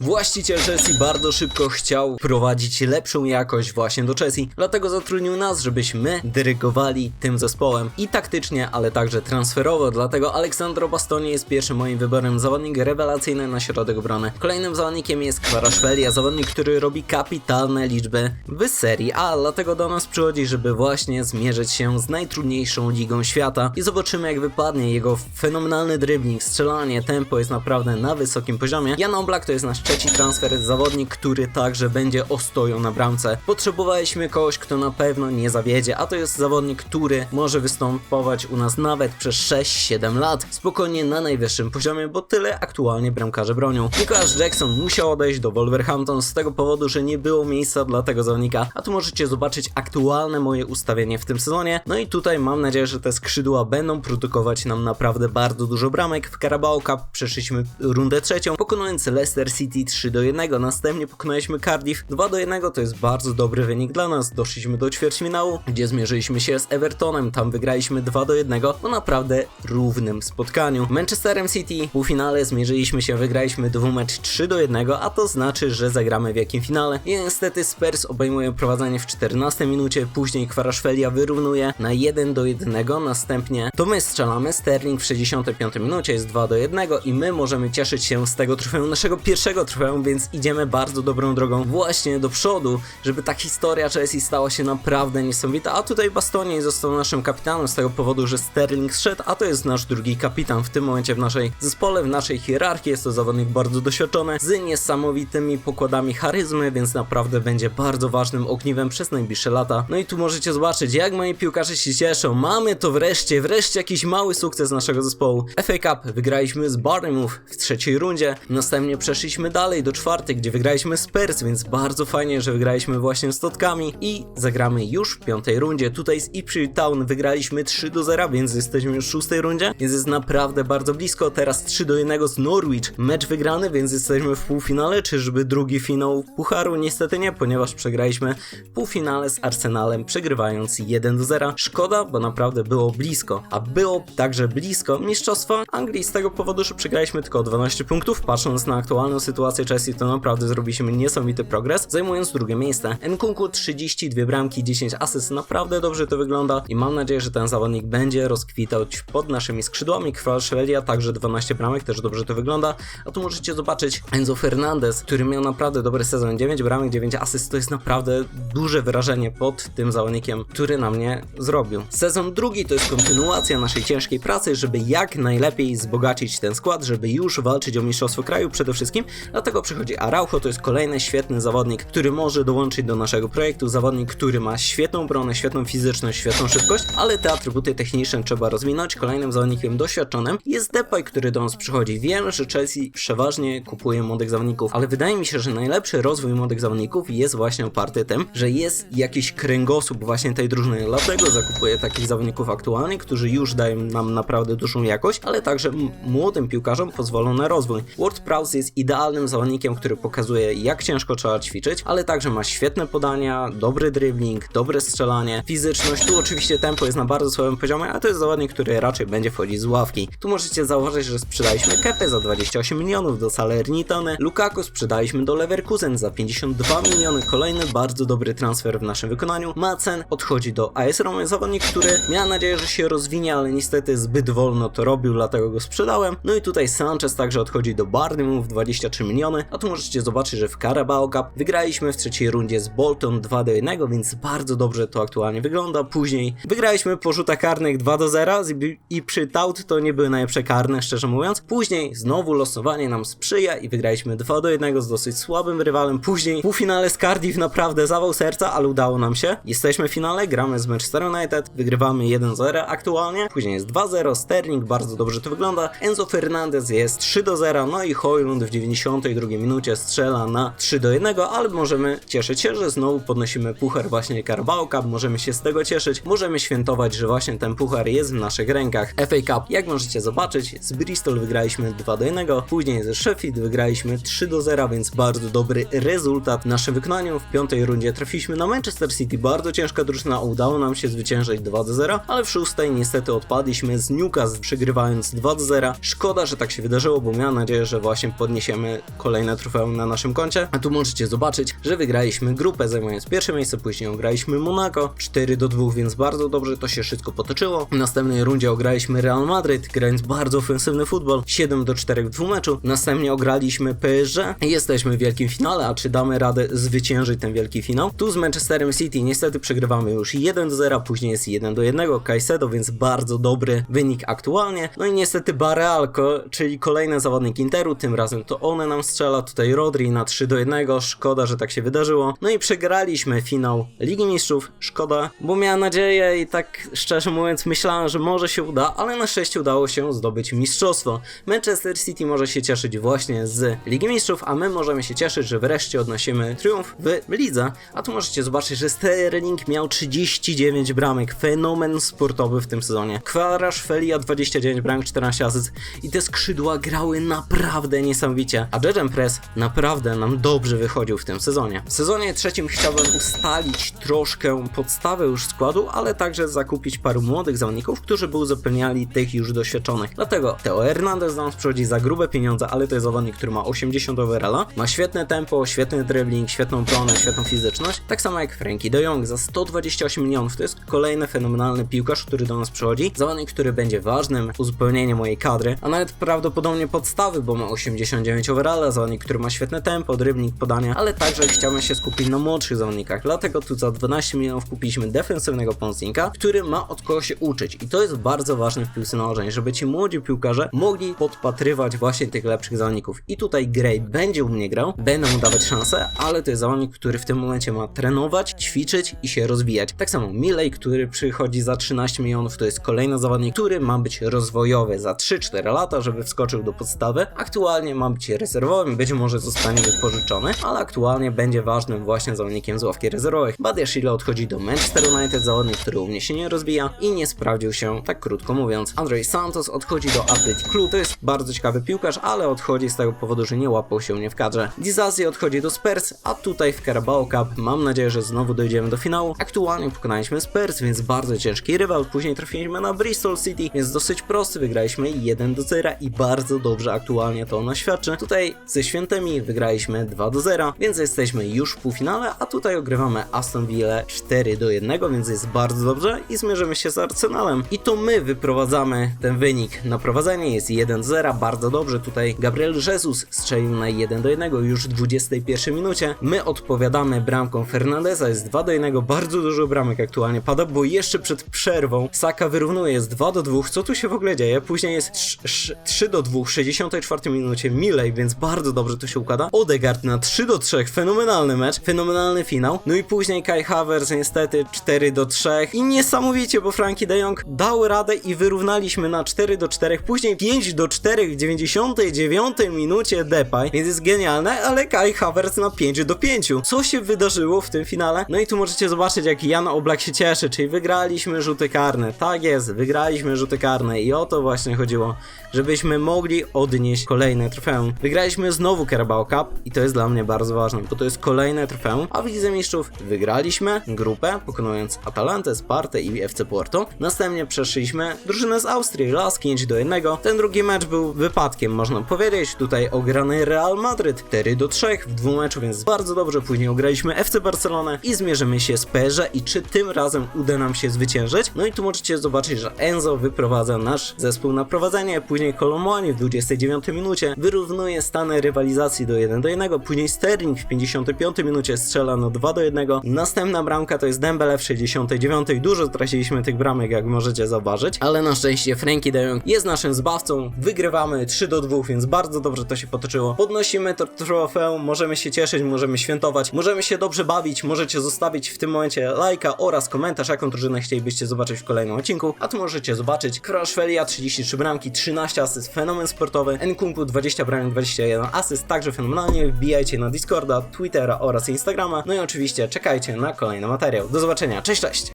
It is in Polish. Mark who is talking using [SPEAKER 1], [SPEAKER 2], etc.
[SPEAKER 1] Właściciel Chelsea bardzo szybko chciał prowadzić lepszą jakość właśnie do Chelsea, dlatego zatrudnił nas, żebyśmy dyrygowali tym zespołem i taktycznie, ale także transferowo, dlatego Aleksandro Bastoni jest pierwszym moim wyborem, zawodnik rewelacyjny na środek obrony. Kolejnym zawodnikiem jest Kwaraszwelia, zawodnik, który robi kapitalne liczby w Serii A, dlatego do nas przychodzi, żeby właśnie zmierzyć się z najtrudniejszą ligą świata i zobaczymy jak wypadnie jego fenomenalny dribbling, strzelanie, tempo jest naprawdę na wysokim poziomie. Jan Oblak to jest nasz trzeci transfer, zawodnik, który także będzie ostoją na bramce. Potrzebowaliśmy kogoś, kto na pewno nie zawiedzie, a to jest zawodnik, który może występować u nas nawet przez 6-7 lat, spokojnie na najwyższym poziomie, bo tyle aktualnie bramkarze bronią. Nicholas Jackson musiał odejść do Wolverhampton z tego powodu, że nie było miejsca dla tego zawodnika, a tu możecie zobaczyć aktualne moje ustawienie w tym sezonie. No i tutaj mam nadzieję, że te skrzydła będą produkować nam naprawdę bardzo dużo bramek. W Carabao Cup przeszliśmy rundę trzecią, pokonując Leicester City 3 do 1. Następnie pokonaliśmy Cardiff 2 do 1. To jest bardzo dobry wynik dla nas. Doszliśmy do ćwierćfinału, gdzie zmierzyliśmy się z Evertonem. Tam wygraliśmy 2 do 1 po naprawdę równym spotkaniu. Manchesterem City w półfinale zmierzyliśmy się, wygraliśmy dwumecz 3 do 1, a to znaczy, że zagramy w jakim finale. I niestety Spurs obejmują prowadzenie w 14 minucie, później Kwaraszwelia wyrównuje na 1 do 1, następnie to my strzelamy, Sterling w 65 minucie jest 2 do 1 i my możemy cieszyć się z tego trofeum, naszego pierwszego więc idziemy bardzo dobrą drogą właśnie do przodu, żeby ta historia Chelsea stała się naprawdę niesamowita, a tutaj Bastoni został naszym kapitanem z tego powodu, że Sterling zszedł, a to jest nasz drugi kapitan w tym momencie w naszej zespole, w naszej hierarchii, jest to zawodnik bardzo doświadczony, z niesamowitymi pokładami charyzmy, więc naprawdę będzie bardzo ważnym ogniwem przez najbliższe lata. No i tu możecie zobaczyć, jak moi piłkarze się cieszą, mamy to wreszcie, wreszcie jakiś mały sukces naszego zespołu. FA Cup wygraliśmy z Bournemouth w trzeciej rundzie, następnie przeszliśmy dalej do czwartej, gdzie wygraliśmy z Spurs, więc bardzo fajnie, że wygraliśmy właśnie z Totkami i zagramy już w piątej rundzie. Tutaj z Ipswich Town wygraliśmy 3 do 0, więc jesteśmy już w szóstej rundzie, więc jest naprawdę bardzo blisko. Teraz 3 do 1 z Norwich, mecz wygrany, więc jesteśmy w półfinale, czyżby drugi finał Pucharu? Niestety nie, ponieważ przegraliśmy w półfinale z Arsenalem, przegrywając 1 do 0. Szkoda, bo naprawdę było blisko, a było także blisko Mistrzostwa Anglii z tego powodu, że przegraliśmy tylko o 12 punktów. Patrząc na aktualną sytuację Chelsea, to naprawdę zrobiliśmy niesamowity progres, zajmując drugie miejsce. Nkunku 32 bramki, 10 asyst, naprawdę dobrze to wygląda i mam nadzieję, że ten zawodnik będzie rozkwitać pod naszymi skrzydłami. Kwarszwelia także 12 bramek, też dobrze to wygląda. A tu możecie zobaczyć Enzo Fernandez, który miał naprawdę dobry sezon, 9 bramek, 9 asyst, to jest naprawdę duże wyrażenie pod tym zawodnikiem, który na mnie zrobił. Sezon drugi to jest kontynuacja naszej ciężkiej pracy, żeby jak najlepiej wzbogacić ten skład, żeby już walczyć o mistrzostwo kraju przede wszystkim. Dlatego przychodzi Araujo, to jest kolejny świetny zawodnik, który może dołączyć do naszego projektu. Zawodnik, który ma świetną obronę, świetną fizyczność, świetną szybkość, ale te atrybuty techniczne trzeba rozwinąć. Kolejnym zawodnikiem doświadczonym jest Depay, który do nas przychodzi. Wiem, że Chelsea przeważnie kupuje młodych zawodników, ale wydaje mi się, że najlepszy rozwój młodych zawodników jest właśnie oparty tym, że jest jakiś kręgosłup właśnie tej drużyny. Dlatego zakupuję takich zawodników aktualnie, którzy już dają nam naprawdę dużą jakość, ale także młodym piłkarzom pozwolą na rozwój. Ward Prowse jest idealnym zawodnikiem, który pokazuje jak ciężko trzeba ćwiczyć, ale także ma świetne podania, dobry dribbling, dobre strzelanie, fizyczność. Tu oczywiście tempo jest na bardzo słabym poziomie, a to jest zawodnik, który raczej będzie wchodzić z ławki. Tu możecie zauważyć, że sprzedaliśmy Kepę za 28 milionów do Salernitany, Lukaku sprzedaliśmy do Leverkusen za 52 miliony, kolejny bardzo dobry transfer w naszym wykonaniu. Macen odchodzi do AS Roma, zawodnik, który miałem nadzieję, że się rozwinie, ale niestety zbyt wolno to robił, dlatego go sprzedałem. No i tutaj Sanchez także odchodzi do Bournemouth 23 a tu możecie zobaczyć, że w Carabao Cup wygraliśmy w trzeciej rundzie z Bolton 2 do 1, więc bardzo dobrze to aktualnie wygląda. Później wygraliśmy po rzutach karnych 2 do 0 i przy Taut to nie były najlepsze karne, szczerze mówiąc. Później znowu losowanie nam sprzyja i wygraliśmy 2 do 1 z dosyć słabym rywalem. Później półfinale z Cardiff naprawdę zawał serca, ale udało nam się. Jesteśmy w finale, gramy z Manchester United, wygrywamy 1-0 aktualnie. Później jest 2-0, Sterling, bardzo dobrze to wygląda. Enzo Fernandez jest 3 do 0, no i Hojlund w 92 minucie strzela na 3 do 1, ale możemy cieszyć się, że znowu podnosimy puchar właśnie Cup, możemy się z tego cieszyć, możemy świętować, że właśnie ten puchar jest w naszych rękach. FA Cup, jak możecie zobaczyć, z Bristol wygraliśmy 2 do 1, później ze Sheffield wygraliśmy 3 do 0, więc bardzo dobry rezultat w naszym wykonaniu. W piątej rundzie trafiliśmy na Manchester City, bardzo ciężka drużyna, udało nam się zwyciężyć 2 do 0, ale w szóstej niestety odpadliśmy z Newcastle, przegrywając 2 do 0. Szkoda, że tak się wydarzyło, bo miałem nadzieję, że właśnie podniesiemy kolejne trofeum na naszym koncie. A tu możecie zobaczyć, że wygraliśmy grupę zajmując pierwsze miejsce, później ograliśmy Monaco 4 do 2, więc bardzo dobrze to się wszystko potoczyło. W następnej rundzie ograliśmy Real Madryt, grając bardzo ofensywny futbol 7 do 4 w dwumeczu. Następnie ograliśmy PSG. Jesteśmy w wielkim finale, a czy damy radę zwyciężyć ten wielki finał? Tu z Manchesterem City niestety przegrywamy już 1 do 0, później jest 1 do 1 Caicedo, więc bardzo dobry wynik aktualnie. No i niestety Barealko, czyli kolejny zawodnik Interu, tym razem to one nam strzela, tutaj Rodri na 3 do 1, szkoda, że tak się wydarzyło. No i przegraliśmy finał Ligi Mistrzów, szkoda, bo miałem nadzieję i tak szczerze mówiąc myślałem, że może się uda, ale na szczęście udało się zdobyć mistrzostwo. Manchester City może się cieszyć właśnie z Ligi Mistrzów, a my możemy się cieszyć, że wreszcie odnosimy triumf w lidze. A tu możecie zobaczyć, że Sterling miał 39 bramek, fenomen sportowy w tym sezonie. Kvaratskhelia 29 bramek, 14 asyst i te skrzydła grały naprawdę niesamowicie, a Judge Press naprawdę nam dobrze wychodził w tym sezonie. W sezonie trzecim chciałbym ustalić troszkę podstawę już składu, ale także zakupić paru młodych zawodników, którzy by uzupełniali tych już doświadczonych. Dlatego Teo Hernandez do nas przychodzi za grube pieniądze, ale to jest zawodnik, który ma 80 overalla, ma świetne tempo, świetny dribbling, świetną obronę, świetną fizyczność, tak samo jak Frankie de Jong za 128 milionów. To jest kolejny fenomenalny piłkarz, który do nas przychodzi, zawodnik, który będzie ważnym uzupełnieniem mojej kadry, a nawet prawdopodobnie podstawy, bo ma 89 overalla, zawodnik, który ma świetne tempo, dribbling, podania, ale także chciałbym się skupić na młodszych zawodnikach, dlatego tu za 12 milionów kupiliśmy defensywnego pomocnika, który ma od kogo się uczyć i to jest bardzo ważne w piłce nożnej, żeby ci młodzi piłkarze mogli podpatrywać właśnie tych lepszych zawodników i tutaj Gray będzie u mnie grał, będę mu dawać szansę, ale to jest zawodnik, który w tym momencie ma trenować, ćwiczyć i się rozwijać. Tak samo Milej, który przychodzi za 13 milionów, to jest kolejny zawodnik, który ma być rozwojowy za 3-4 lata, żeby wskoczył do podstawy. Aktualnie ma być rezerwowym, być może zostanie wypożyczony, ale aktualnie będzie ważnym właśnie zawodnikiem z ławki rezerwowych. Badiashile odchodzi do Manchester United, zawodnik, który u mnie się nie rozwija i nie sprawdził się, tak krótko mówiąc. Andrzej Santos odchodzi do Athletic Club, to jest bardzo ciekawy piłkarz, ale odchodzi z tego powodu, że nie łapał się mnie w kadrze. Dizazi odchodzi do Spurs, a tutaj w Carabao Cup mam nadzieję, że znowu dojdziemy do finału. Aktualnie pokonaliśmy Spurs, więc bardzo ciężki rywal, później trafiliśmy na Bristol City, więc dosyć prosty, wygraliśmy 1 do 0 i bardzo dobrze aktualnie to nas świadczy. Tutaj ze Świętymi wygraliśmy 2 do 0, więc jesteśmy już w półfinale, a tutaj ogrywamy Aston Villa 4 do 1, więc jest bardzo dobrze i zmierzymy się z Arsenalem. I to my wyprowadzamy ten wynik na prowadzenie, jest 1 do 0, bardzo dobrze. Tutaj Gabriel Jesus strzelił na 1 do 1 już w 21 minucie. My odpowiadamy bramką Fernandeza, jest 2 do 1, bardzo dużo bramek aktualnie pada, bo jeszcze przed przerwą Saka wyrównuje, jest 2 do 2, co tu się w ogóle dzieje? Później jest 3 do 2 w 64 minucie Milej, więc bardzo dobrze to się układa. Odegaard na 3 do 3, fenomenalny mecz, fenomenalny finał. No i później Kai Havertz niestety 4 do 3 i niesamowicie, bo Frankie de Jong dał radę i wyrównaliśmy na 4 do 4, później 5 do 4 w 99 minucie Depay, więc jest genialne, ale Kai Havertz na 5 do 5. Co się wydarzyło w tym finale? No i tu możecie zobaczyć jak Jan Oblak się cieszy, czyli wygraliśmy rzuty karne. Tak jest, wygraliśmy rzuty karne i o to właśnie chodziło, żebyśmy mogli odnieść kolejne trofeum. Wygraliśmy znowu Carabao Cup i to jest dla mnie bardzo ważne, bo to jest kolejne trofeum, a w Lidze Mistrzów wygraliśmy grupę, pokonując Atalantę, Spartę i FC Porto. Następnie przeszliśmy drużynę z Austrii, Las 5 do 1. Ten drugi mecz był wypadkiem, można powiedzieć. Tutaj ograny Real Madryt 4 do 3 w dwóch meczu, więc bardzo dobrze. Później ograliśmy FC Barcelonę i zmierzymy się z PSG i czy tym razem uda nam się zwyciężyć. No i tu możecie zobaczyć, że Enzo wyprowadza nasz zespół na prowadzenie, później Kolomoni w 29 minucie wyrównuje stany rywalizacji do 1 do 1, później Sterling w 55 minucie strzela na 2 do 1. Następna bramka to jest Dembele w 69. Dużo straciliśmy tych bramek, jak możecie zobaczyć, ale na szczęście Frankie de Jong jest naszym zbawcą. Wygrywamy 3 do 2, więc bardzo dobrze to się potoczyło. Podnosimy to trofeum, możemy się cieszyć, możemy świętować, możemy się dobrze bawić. Możecie zostawić w tym momencie lajka oraz komentarz, jaką drużynę chcielibyście zobaczyć w kolejnym odcinku. A tu możecie zobaczyć Kraszfelia 33 bramki, 13 asyst, fenomen sportowy, Nkunku 20 bramek, 21 asyst, także fenomenalnie. Wbijajcie na Discorda, Twittera oraz Instagrama. No i oczywiście czekajcie na kolejny materiał. Do zobaczenia, cześć, cześć!